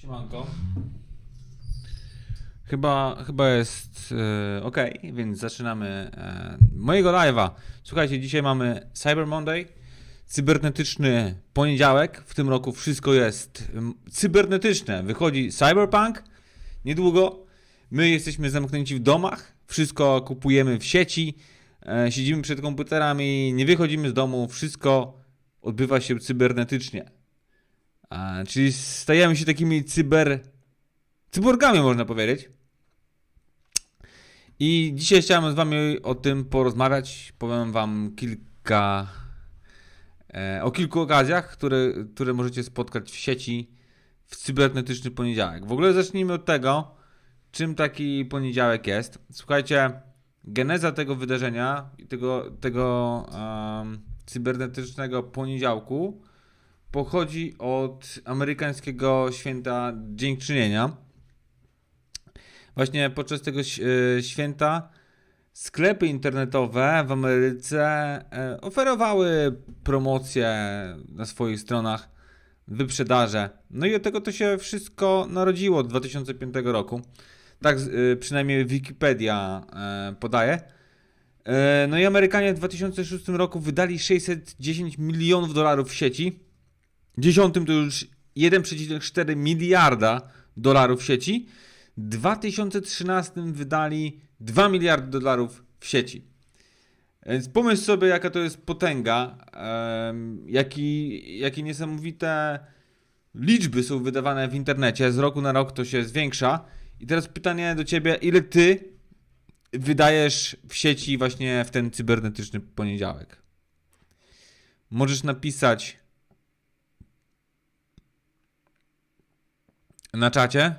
Siemanko. Chyba, chyba jest e, ok, więc zaczynamy e, mojego live'a. Słuchajcie, dzisiaj mamy Cyber Monday, cybernetyczny poniedziałek. W tym roku wszystko jest mm, cybernetyczne. Wychodzi Cyberpunk niedługo. My jesteśmy zamknięci w domach, wszystko kupujemy w sieci, e, siedzimy przed komputerami, nie wychodzimy z domu, wszystko odbywa się cybernetycznie. A, czyli stajemy się takimi cyber. cyborgami, można powiedzieć. I dzisiaj chciałem z Wami o tym porozmawiać. Powiem Wam kilka. E, o kilku okazjach, które, które możecie spotkać w sieci w cybernetyczny poniedziałek. W ogóle zacznijmy od tego, czym taki poniedziałek jest. Słuchajcie, geneza tego wydarzenia, tego, tego um, cybernetycznego poniedziałku pochodzi od amerykańskiego święta Dziękczynienia. Właśnie podczas tego e, święta sklepy internetowe w Ameryce e, oferowały promocje na swoich stronach, wyprzedaże. No i od tego to się wszystko narodziło od 2005 roku. Tak e, przynajmniej Wikipedia podaje. No i Amerykanie w 2006 roku wydali 610 milionów dolarów w sieci dziesiątym to już 1,4 miliarda dolarów w sieci. W 2013 wydali 2 miliardy dolarów w sieci. Więc pomyśl sobie, jaka to jest potęga, jaki, jakie niesamowite liczby są wydawane w internecie. Z roku na rok to się zwiększa. I teraz pytanie do ciebie, ile ty wydajesz w sieci właśnie w ten cybernetyczny poniedziałek? Możesz napisać na czacie,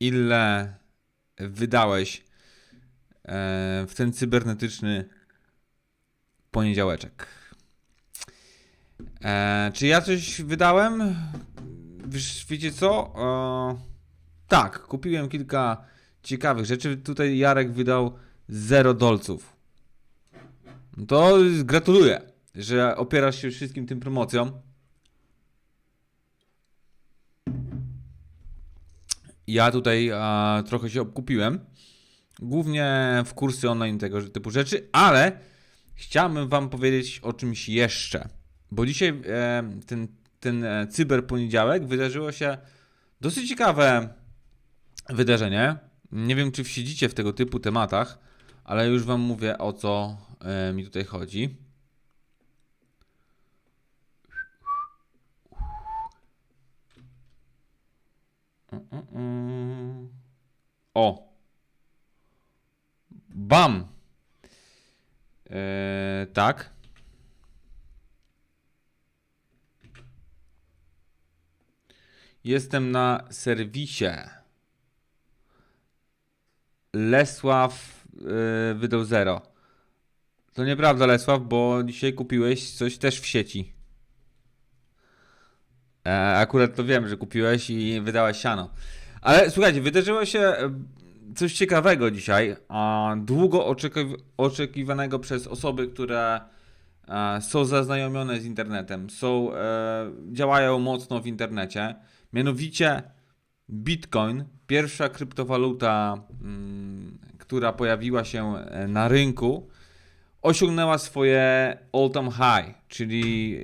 ile wydałeś e, w ten cybernetyczny poniedziałeczek. E, czy ja coś wydałem? Wiesz, wiecie co? Tak, kupiłem kilka ciekawych rzeczy. Tutaj Jarek wydał 0 dolców. To gratuluję, że opierasz się wszystkim tym promocjom. Ja tutaj a, trochę się obkupiłem, głównie w kursy online tego typu rzeczy, ale chciałbym Wam powiedzieć o czymś jeszcze, bo dzisiaj e, ten, ten e, cyber poniedziałek wydarzyło się dosyć ciekawe wydarzenie. Nie wiem, czy wsiedzicie w tego typu tematach, ale już Wam mówię o co e, mi tutaj chodzi. O! Bam! Eee, tak. Jestem na serwisie. Lesław yy, wydał. To nieprawda, Lesław, bo dzisiaj kupiłeś coś też w sieci. E, akurat to wiem, że kupiłeś i wydałeś siano. Ale słuchajcie, wydarzyło się coś ciekawego dzisiaj, a długo oczekiwanego przez osoby, które e, są zaznajomione z internetem, są, działają mocno w internecie. Mianowicie Bitcoin, pierwsza kryptowaluta, mm, która pojawiła się na rynku, osiągnęła swoje all-time high, czyli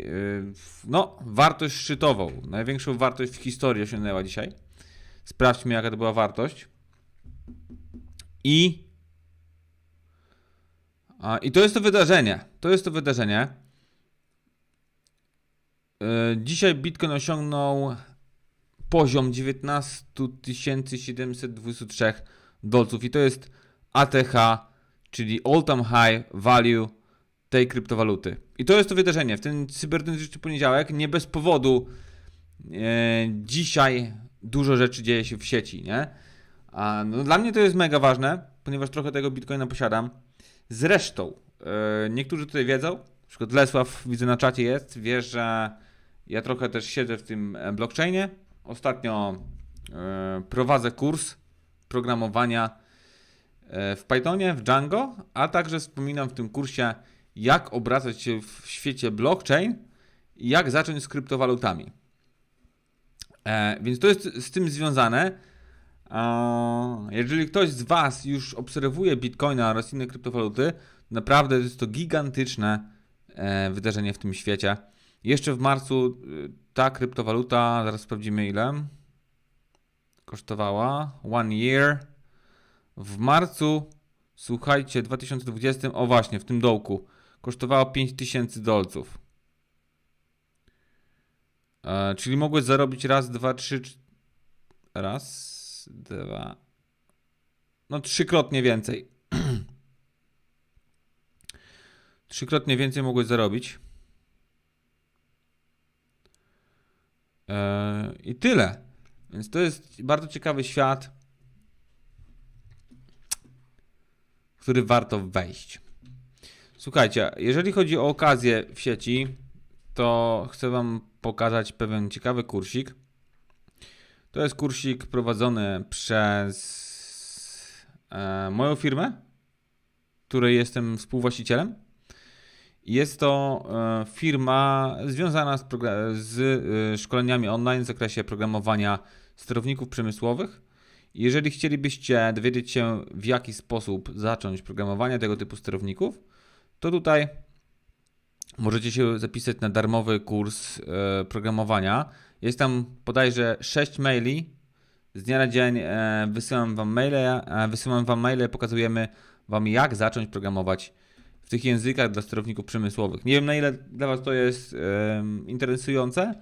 no, wartość szczytową. Największą wartość w historii osiągnęła dzisiaj. Sprawdźmy, jaka to była wartość. I, i to jest to wydarzenie. To jest to wydarzenie. Y, dzisiaj Bitcoin osiągnął poziom 19 723 dolców i to jest ATH czyli all-time high value tej kryptowaluty. I to jest to wydarzenie. W ten cybernetyczny poniedziałek nie bez powodu e, dzisiaj dużo rzeczy dzieje się w sieci, nie? A no, dla mnie to jest mega ważne, ponieważ trochę tego bitcoina posiadam. Zresztą, e, niektórzy tutaj wiedzą, na przykład Lesław widzę na czacie jest, wie, że ja trochę też siedzę w tym e, blockchainie. Ostatnio e, prowadzę kurs programowania w Pythonie, w Django, a także wspominam w tym kursie, jak obracać się w świecie blockchain i jak zacząć z kryptowalutami. E, więc to jest z tym związane. E, jeżeli ktoś z Was już obserwuje Bitcoina oraz inne kryptowaluty, naprawdę jest to gigantyczne e, wydarzenie w tym świecie. Jeszcze w marcu y, ta kryptowaluta, zaraz sprawdzimy ile, kosztowała. One year. W marcu, słuchajcie, 2020, o właśnie, w tym dołku, kosztowała 5000 dolców. E, czyli mogłeś zarobić raz, dwa, trzy. cz- Dwa. No, trzykrotnie więcej. trzykrotnie więcej mogłeś zarobić. E, I tyle. Więc to jest bardzo ciekawy świat, w który warto wejść. Słuchajcie, jeżeli chodzi o okazję w sieci, to chcę Wam pokazać pewien ciekawy kursik. To jest kursik prowadzony przez e, moją firmę, której jestem współwłaścicielem. Jest to e, firma związana z, z e, szkoleniami online w zakresie programowania sterowników przemysłowych. Jeżeli chcielibyście dowiedzieć się, w jaki sposób zacząć programowanie tego typu sterowników, to tutaj możecie się zapisać na darmowy kurs e, programowania. Jest tam bodajże 6 maili. Z dnia na dzień e, wysyłam wam maile, e, wysyłam wam maile, pokazujemy wam jak zacząć programować w tych językach dla sterowników przemysłowych. Nie wiem na ile dla was to jest interesujące,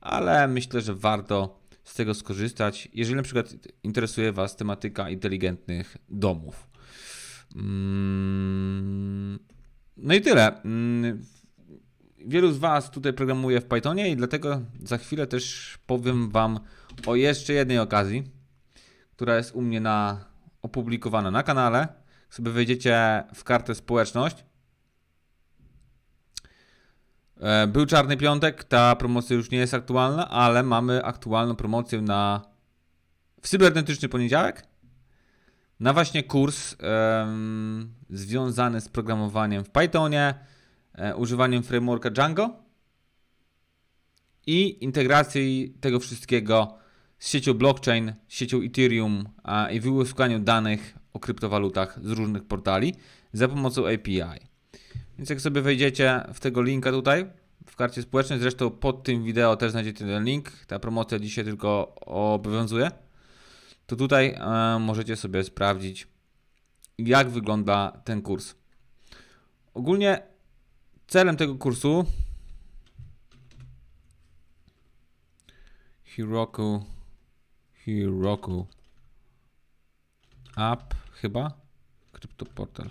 ale myślę, że warto z tego skorzystać, jeżeli na przykład interesuje was tematyka inteligentnych domów. Mm, No i tyle. Wielu z Was tutaj programuje w Pythonie i dlatego za chwilę też powiem Wam o jeszcze jednej okazji, która jest u mnie na, opublikowana na kanale. Sobie wejdziecie w kartę społeczność. E, Był czarny piątek, ta promocja już nie jest aktualna, ale mamy aktualną promocję na w cybernetyczny poniedziałek na właśnie kurs em, związany z programowaniem w Pythonie, używaniem frameworka Django i integracji tego wszystkiego z siecią blockchain, siecią Ethereum a, i wyłuskaniu danych o kryptowalutach z różnych portali za pomocą API. Więc jak sobie wejdziecie w tego linka tutaj w karcie społecznej, zresztą pod tym wideo też znajdziecie ten link, ta promocja dzisiaj tylko obowiązuje, to tutaj e, możecie sobie sprawdzić, jak wygląda ten kurs. Ogólnie celem tego kursu Heroku Heroku App chyba Kryptoportal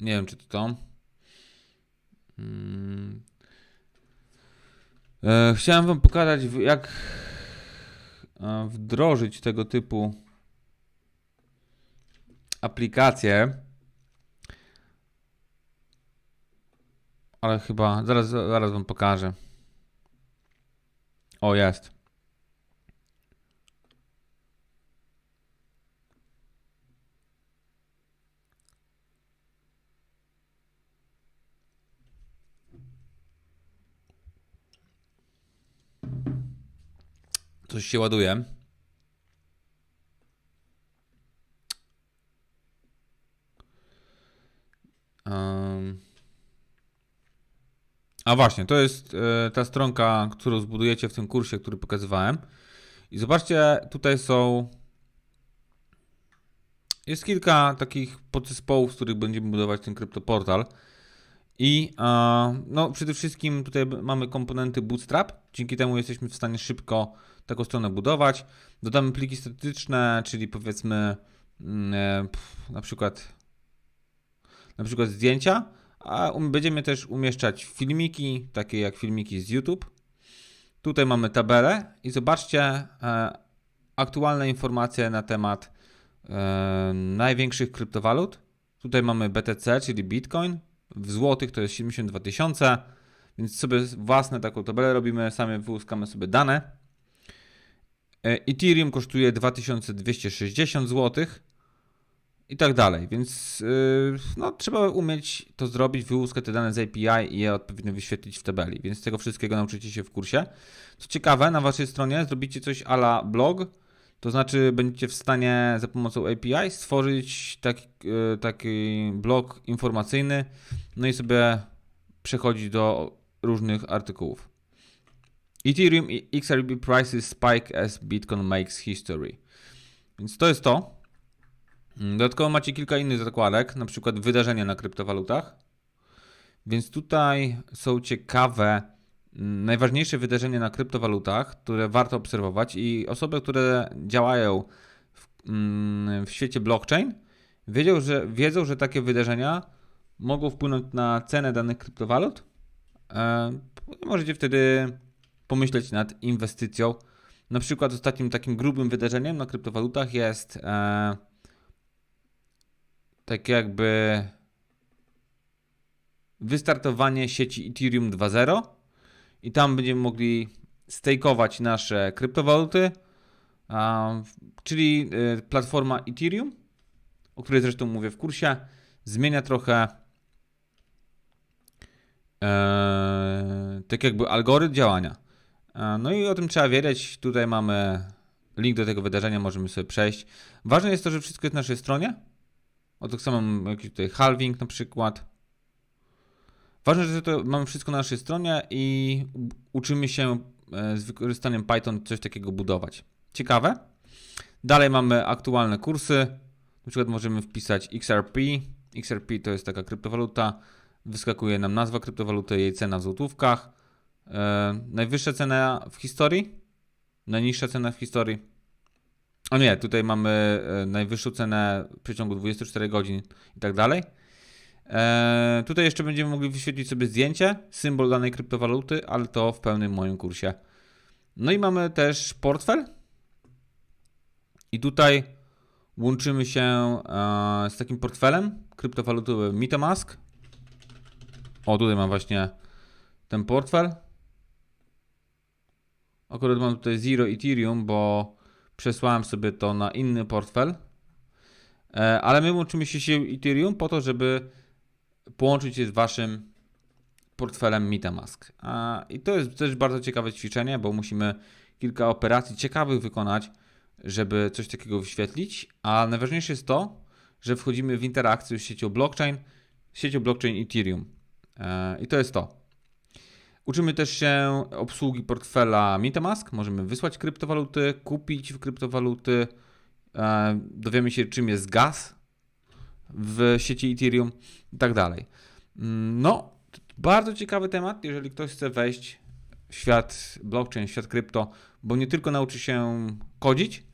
Nie wiem, czy to to. Mm. E, chciałem Wam pokazać, jak e, wdrożyć tego typu aplikacje. Ale chyba zaraz, zaraz Wam pokażę. O, jest. Coś się ładuje. A właśnie, to jest e, ta stronka, którą zbudujecie w tym kursie, który pokazywałem. I zobaczcie, tutaj są. Jest kilka takich podzespołów, z których będziemy budować ten kryptoportal. I e, no, przede wszystkim tutaj mamy komponenty Bootstrap. Dzięki temu jesteśmy w stanie szybko taką stronę budować. Dodamy pliki statyczne, czyli powiedzmy mm, e, na przykład na przykład zdjęcia, a um, będziemy też umieszczać filmiki, takie jak filmiki z YouTube. Tutaj mamy tabelę i zobaczcie e, aktualne informacje na temat e, największych kryptowalut. Tutaj mamy BTC, czyli Bitcoin. W złotych to jest 72 tysiące, więc sobie własne taką tabelę robimy, sami wyłuskamy sobie dane. E, Ethereum kosztuje 2260 zł. i tak dalej. Więc yy, no, trzeba umieć to zrobić, wyłuskać te dane z API i je odpowiednio wyświetlić w tabeli. Więc tego wszystkiego nauczycie się w kursie. Co ciekawe, na waszej stronie zrobicie coś ala blog, to znaczy będziecie w stanie za pomocą API stworzyć taki, yy, taki blog informacyjny, no i sobie przechodzić do różnych artykułów. Ethereum XRP prices spike as Bitcoin makes history. Więc to jest to. Mm, dodatkowo macie kilka innych zakładek, na przykład wydarzenia na kryptowalutach. Więc tutaj są ciekawe mm, najważniejsze wydarzenia na kryptowalutach, które warto obserwować i osoby, które działają w, mm, w świecie blockchain, wiedzą że, wiedzą, że takie wydarzenia mogą wpłynąć na cenę danych kryptowalut. E, możecie wtedy pomyśleć nad inwestycją. Na przykład ostatnim takim grubym wydarzeniem na kryptowalutach jest e, tak jakby wystartowanie sieci Ethereum 2.0 i tam będziemy mogli stakeować nasze kryptowaluty, czyli y, platforma Ethereum, o której zresztą mówię w kursie, zmienia trochę e, tak jakby algorytm działania. E, no i o tym trzeba wiedzieć. Tutaj mamy link do tego wydarzenia, możemy sobie przejść. Ważne jest to, że wszystko jest na naszej stronie. O tak samo jakiś tutaj halving na przykład. Ważne, że to mamy wszystko na naszej stronie i uczymy się e, z wykorzystaniem Python coś takiego budować. Ciekawe. Dalej mamy aktualne kursy. Na przykład możemy wpisać XRP. XRP to jest taka kryptowaluta. Wyskakuje nam nazwa kryptowaluty, jej cena w złotówkach. E, najwyższa cena w historii. Najniższa cena w historii o nie, tutaj mamy e, najwyższą cenę w przeciągu 24 godzin i tak dalej. E, tutaj jeszcze będziemy mogli wyświetlić sobie zdjęcie, symbol danej kryptowaluty, ale to w pełnym moim kursie. No i mamy też portfel. I tutaj łączymy się z takim portfelem kryptowalutowym MetaMask. O, tutaj mam właśnie ten portfel. Akurat mam tutaj Zero Ethereum, bo przesłałem sobie to na inny portfel, e, ale my łączymy się z Ethereum po to, żeby połączyć się z waszym portfelem MetaMask. I to jest też bardzo ciekawe ćwiczenie, bo musimy kilka operacji ciekawych wykonać, żeby coś takiego wyświetlić, a najważniejsze jest to, że wchodzimy w interakcję z siecią blockchain, siecią blockchain Ethereum. E, I to jest to. Uczymy też się obsługi portfela MetaMask. Możemy wysłać kryptowaluty, kupić w kryptowaluty. E, dowiemy się, czym jest gaz w sieci Ethereum i tak dalej. Mm, no, bardzo ciekawy temat, jeżeli ktoś chce wejść w świat blockchain, w świat krypto, bo nie tylko nauczy się kodzić,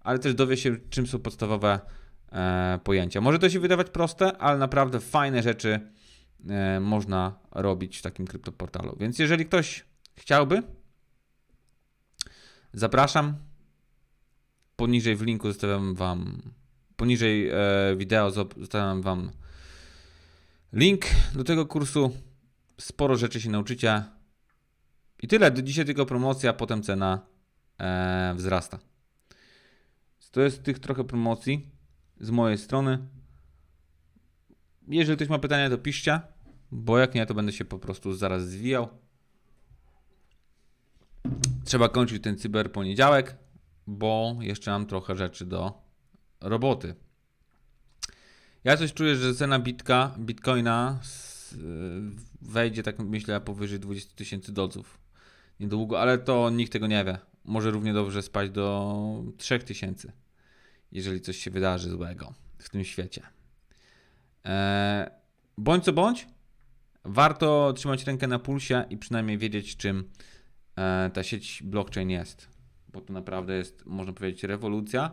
ale też dowie się, czym są podstawowe e, pojęcia. Może to się wydawać proste, ale naprawdę fajne rzeczy można robić w takim kryptoportalu. Więc jeżeli ktoś chciałby, zapraszam. Poniżej w linku zostawiam Wam, poniżej e, wideo zostawiam Wam link do tego kursu. Sporo rzeczy się nauczycie. I tyle. Do dzisiaj tylko promocja, potem cena e, wzrasta. To jest tych trochę promocji z mojej strony. Jeżeli ktoś ma pytania, to piszcie bo jak nie, to będę się po prostu zaraz zwijał. Trzeba kończyć ten cyber poniedziałek, bo jeszcze mam trochę rzeczy do roboty. Ja coś czuję, że cena bitka, bitcoina wejdzie, tak myślę, powyżej 20 tysięcy dolców niedługo, ale to nikt tego nie wie. Może równie dobrze spać do 3000, jeżeli coś się wydarzy złego w tym świecie. Eee, bądź co bądź, warto trzymać rękę na pulsie i przynajmniej wiedzieć, czym e, ta sieć blockchain jest. Bo to naprawdę jest, można powiedzieć, rewolucja.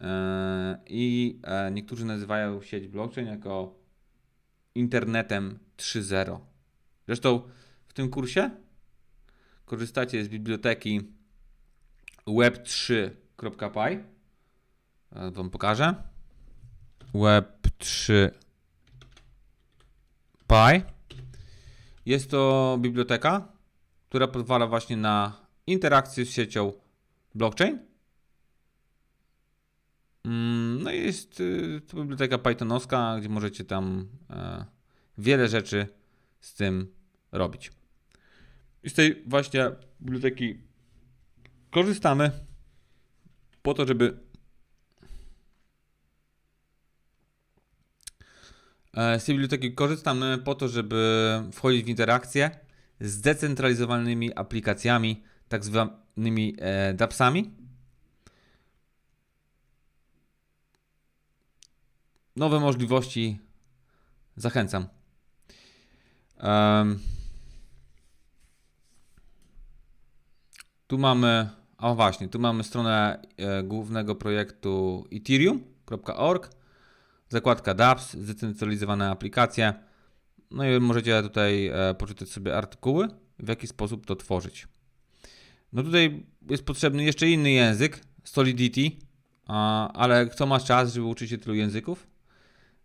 E, I e, niektórzy nazywają sieć blockchain jako internetem 3.0. Zresztą w tym kursie korzystacie z biblioteki web3.py. Wam pokażę. Web3 Jest to biblioteka, która pozwala właśnie na interakcję z siecią blockchain. Mm, No i jest y, to biblioteka Pythonowska, gdzie możecie tam e, wiele rzeczy z tym robić. I z tej właśnie biblioteki korzystamy po to, żeby z tej biblioteki korzystamy po to, żeby wchodzić w interakcję z zdecentralizowanymi aplikacjami, tak zwanymi e, dAppsami. Nowe możliwości zachęcam. Tu mamy, a właśnie, tu mamy stronę e, głównego projektu ethereum.org, zakładka dApps, zdecentralizowane aplikacje. No i możecie tutaj e, poczytać sobie artykuły, w jaki sposób to tworzyć. No tutaj jest potrzebny jeszcze inny język, Solidity, ale kto ma czas, żeby uczyć się tylu języków?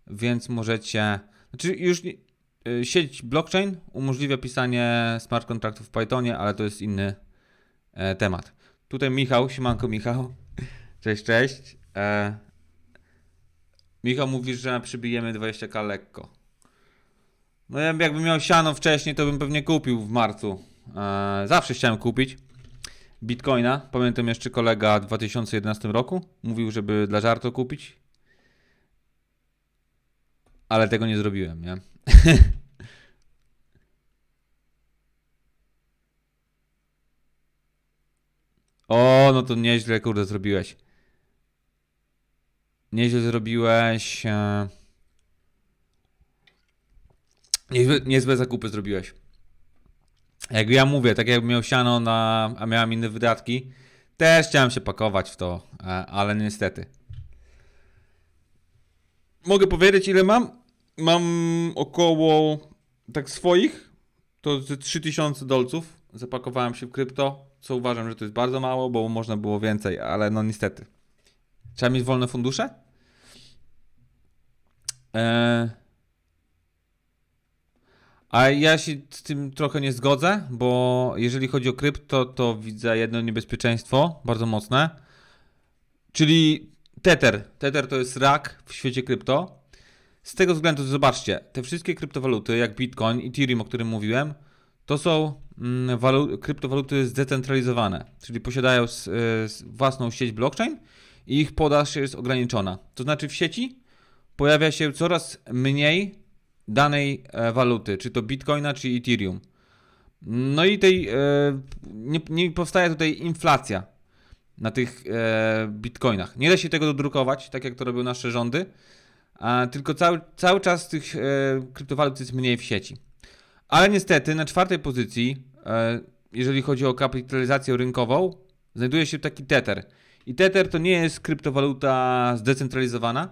Więc możecie, znaczy już y, sieć blockchain umożliwia pisanie smart kontraktów w Pythonie, ale to jest inny e, temat. Tutaj Michał, siemanko Michał. Cześć, cześć. Michał mówi, że przybijemy 20k lekko. No ja jakbym miał siano wcześniej, to bym pewnie kupił w marcu. E, zawsze chciałem kupić Bitcoina. Pamiętam jeszcze kolega w 2011 roku mówił, żeby dla żartu kupić. Ale tego nie zrobiłem, nie? o, no to nieźle, kurde, zrobiłeś. Nieźle zrobiłeś. E... Niezłe, niezłe zakupy zrobiłeś. Jak ja mówię, tak jakbym miał siano, na, a miałem inne wydatki, też chciałem się pakować w to, e, ale niestety. Mogę powiedzieć, ile mam? Mam około, tak swoich, to ze 3000 dolców zapakowałem się w krypto, co uważam, że to jest bardzo mało, bo można było więcej, ale no niestety. Trzeba mieć wolne fundusze? Eee... A ja się z tym trochę nie zgodzę, bo jeżeli chodzi o krypto, to widzę jedno niebezpieczeństwo bardzo mocne. Czyli Tether. Tether to jest rak w świecie krypto. Z tego względu, zobaczcie, te wszystkie kryptowaluty, jak Bitcoin, Ethereum, o którym mówiłem, to są mm, walu- kryptowaluty zdecentralizowane, czyli posiadają s- własną sieć blockchain i ich podaż jest ograniczona. To znaczy w sieci pojawia się coraz mniej danej e, waluty, czy to Bitcoina, czy Ethereum. No i tej, e, nie, nie powstaje tutaj inflacja na tych e, bitcoinach. Nie da się tego dodrukować, tak jak to robią nasze rządy, tylko cały, cały czas tych kryptowalut jest mniej w sieci. Ale niestety na czwartej pozycji, jeżeli chodzi o kapitalizację rynkową, znajduje się taki Tether. I Tether to nie jest kryptowaluta zdecentralizowana,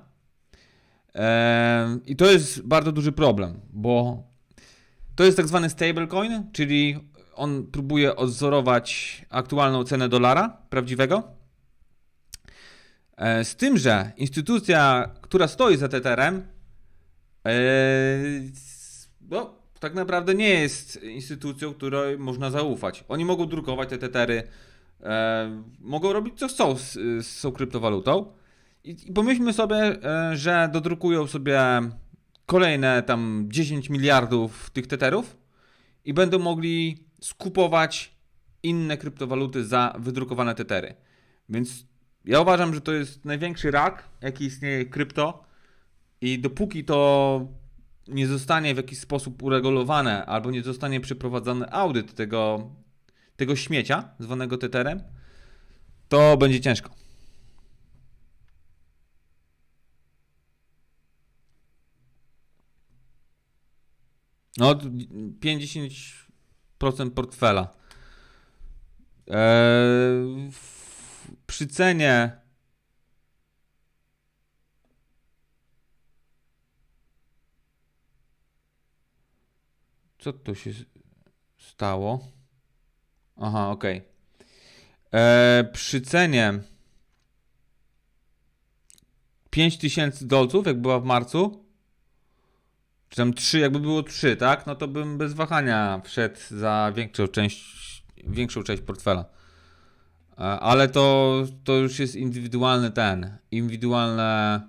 I to jest bardzo duży problem, bo to jest tak zwany stablecoin, czyli on próbuje odwzorować aktualną cenę dolara prawdziwego. E, Z tym, że instytucja, która stoi za Tetherem, e, no, tak naprawdę nie jest instytucją, której można zaufać. Oni mogą drukować te Tetery, e, mogą robić co chcą z, z tą kryptowalutą. I, I pomyślmy sobie, e, że dodrukują sobie kolejne tam 10 miliardów tych teterów i będą mogli skupować inne kryptowaluty za wydrukowane tetery. Więc ja uważam, że to jest największy rak, jaki istnieje krypto i dopóki to nie zostanie w jakiś sposób uregulowane albo nie zostanie przeprowadzony audyt tego, tego śmiecia zwanego teterem, to będzie ciężko. No, 50% portfela. Eee, przy cenie. Co to się stało? Aha, okej. Eee, przy cenie 5000 dolców, jak była w marcu, czy tam 3, jakby było 3, tak? No to bym bez wahania wszedł za większą część, większą część portfela. E, ale to, to już jest indywidualny ten, indywidualne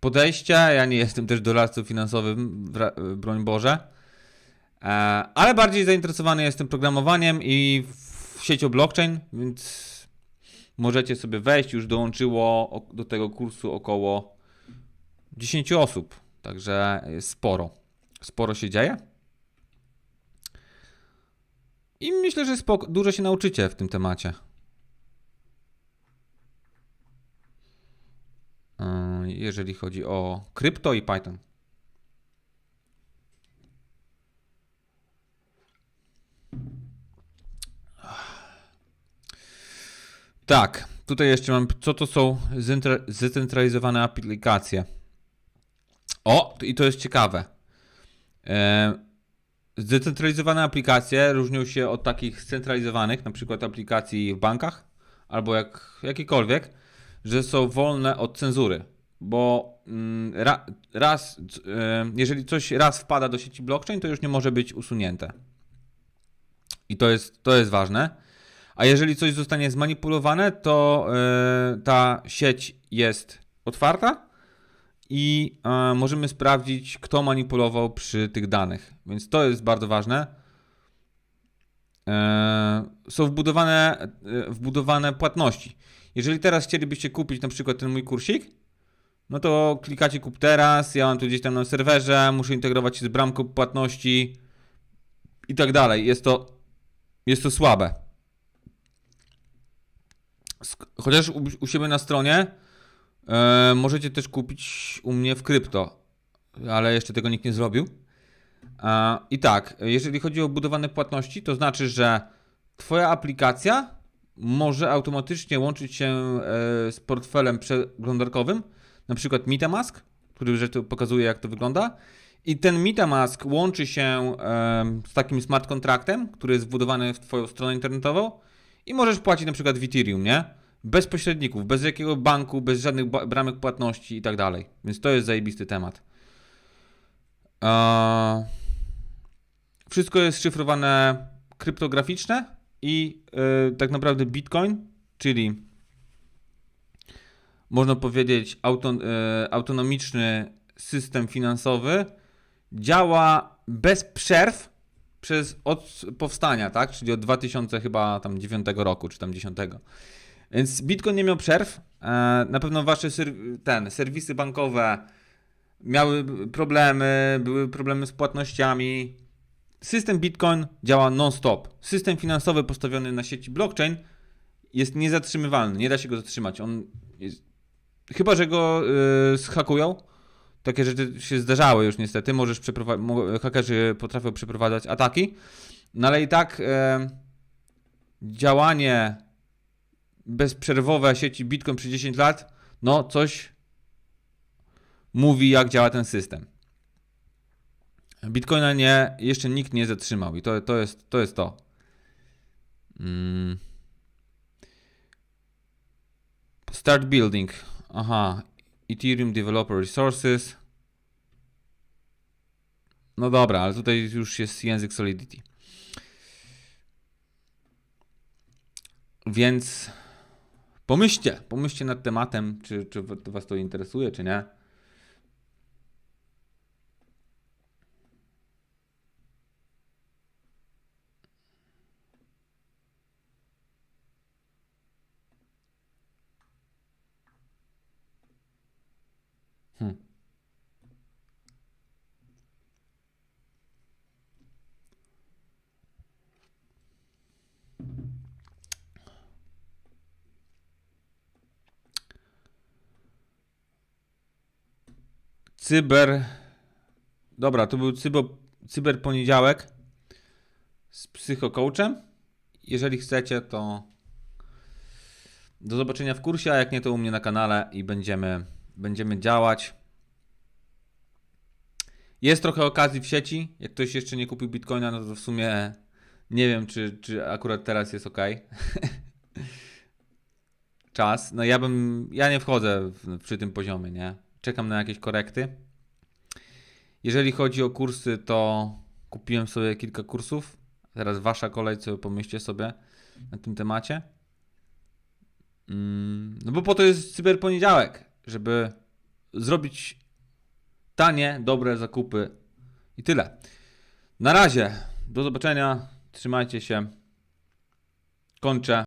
podejście. Ja nie jestem też doradcą finansowym, broń Boże. E, ale bardziej zainteresowany jestem programowaniem i w siecią blockchain, więc możecie sobie wejść. Już dołączyło do tego kursu około 10 osób, także sporo. Sporo się dzieje. I myślę, że spoko, dużo się nauczycie w tym temacie. Yy, jeżeli chodzi o krypto i Python. Tak, tutaj jeszcze mam, co to są zdecentralizowane aplikacje. O, i to jest ciekawe. E, Zdecentralizowane aplikacje różnią się od takich scentralizowanych, na przykład aplikacji w bankach albo jak, jakikolwiek, że są wolne od cenzury. Bo mm, ra, raz, e, jeżeli coś raz wpada do sieci blockchain, to już nie może być usunięte. I to jest, to jest ważne. A jeżeli coś zostanie zmanipulowane, to yy, ta sieć jest otwarta i e, możemy sprawdzić, kto manipulował przy tych danych. Więc to jest bardzo ważne. E, są wbudowane, wbudowane płatności. Jeżeli teraz chcielibyście kupić na przykład ten mój kursik, no to klikacie kup teraz, ja mam tu gdzieś tam na serwerze, muszę integrować się z bramką płatności i tak dalej. Jest to, jest to słabe. Chociaż u, u siebie na stronie E, możecie też kupić u mnie w krypto, ale jeszcze tego nikt nie zrobił. E, I tak, jeżeli chodzi o budowane płatności, to znaczy, że Twoja aplikacja może automatycznie łączyć się e, z portfelem przeglądarkowym, na przykład MetaMask, który pokazuje, jak to wygląda. I ten MetaMask łączy się z takim smart kontraktem, który jest wbudowany w Twoją stronę internetową i możesz płacić na przykład w Ethereum, nie? bez pośredników, bez jakiego banku, bez żadnych bramek płatności i tak dalej. Więc to jest zajebisty temat. Eee, wszystko jest szyfrowane kryptograficzne i yy, tak naprawdę Bitcoin, czyli można powiedzieć yy, autonomiczny system finansowy działa bez przerw przez od powstania, tak? Czyli od 2000 chyba tam 9 roku, czy tam 10. Więc Bitcoin nie miał przerw. E, na pewno wasze ten, serwisy bankowe miały problemy, były problemy z płatnościami. System Bitcoin działa non-stop. System finansowy postawiony na sieci blockchain jest niezatrzymywalny, nie da się go zatrzymać. On jest... Chyba, że go yy, zhakują. Takie rzeczy się zdarzały już niestety. Możesz przeprowadzić, hakerzy potrafią przeprowadzać ataki. No ale i tak yy, działanie bezprzerwowe sieci Bitcoin przez 10 lat, no coś mówi, jak działa ten system. Bitcoina nie, jeszcze nikt nie zatrzymał i to, to, jest, to jest to. Mm. Start building. Aha. Ethereum Developer Resources. No dobra, ale tutaj już jest język Solidity. Więc Pomyślcie, pomyślcie nad tematem, czy, czy Was to interesuje, czy nie. Cyber. Dobra, to był cybo, cyber poniedziałek z psychocoachem. Jeżeli chcecie, to do zobaczenia w kursie, a jak nie, to u mnie na kanale i będziemy, będziemy działać. Jest trochę okazji w sieci. Jak ktoś jeszcze nie kupił bitcoina, no to w sumie nie wiem, czy, czy akurat teraz jest ok. Czas. No ja bym. Ja nie wchodzę w, przy tym poziomie, nie? Czekam na jakieś korekty. Jeżeli chodzi o kursy, to kupiłem sobie kilka kursów. Teraz wasza kolej, co pomyślcie sobie. na tym temacie. Mm, No bo po to jest cyberponiedziałek, żeby zrobić tanie, dobre zakupy i tyle. Na razie, do zobaczenia, trzymajcie się, kończę.